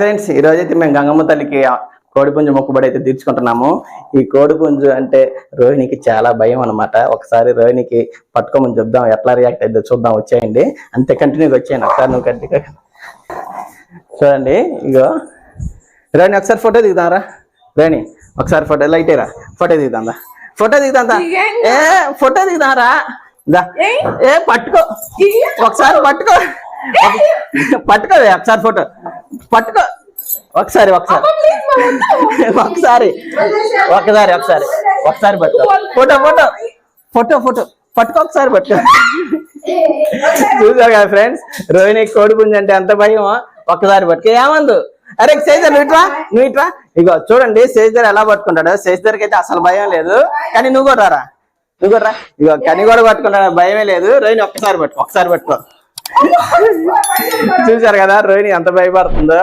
Friends ఈ రోజు అయితే మేము గంగమ్మ తల్లికి కోడిపుంజు మొక్కుబడి అయితే తీర్చుకుంటున్నాము. ఈ కోడిపుంజు అంటే రోహిణికి చాలా భయం అన్నమాట. ఒకసారి రోహిణికి పట్టుకోమని చెప్దాం ఎట్లా రియాక్ట్ అయితే చూద్దాం వచ్చేయండి. అంతే కంటిన్యూగా వచ్చేయండి. ఒకసారి నువ్వు కంటిన్యూ చూడండి ఇగో. రోహిణి ఒకసారి ఫోటో దిగుదాంరా రోహిణి ఒకసారి ఫోటో లైట్ రా. ఫోటో దిగుదాందా ఫోటో దిగుదాందా ఏ ఫోటో దిగుదాంరా దా. ఏ పట్టుకో. ఒకసారి పట్టుకో. పట్టుకో ఒకసారి ఫోటో పట్టుకో. ఒకసారి ఒకసారి. ఒకసారి. ఒకసారి ఒకసారి. ఒకసారి పట్టుకో. Photo photo. Photo photo. పట్టుకో ఒకసారి పట్టుకో. చూసారు కదా ఫ్రెండ్స్? రోహిణి కోడిపుంజి అంటే ఎంత భయం ఒక్కసారి పట్టుకో. ఏమందు? అరే సేజర్ నువ్వు ఇట్రా? నువ్వు ఇట్రా? ఇగో చూడండి సేజర్ ఎలా పట్టుకుంటాడు. సేజర్కి అయితే అసలు భయం లేదు. కానీ నువ్వు కూడా రారా? నువ్వు కూడా రా. ఇగో కని కూడా పట్టుకుంటాడు భయమే లేదు. రోహిణి ఒక్కసారి పట్టుకో ఒకసారి పట్టుకో. చూసారు కదా రోహిణి ఎంత భయపడుతుందో.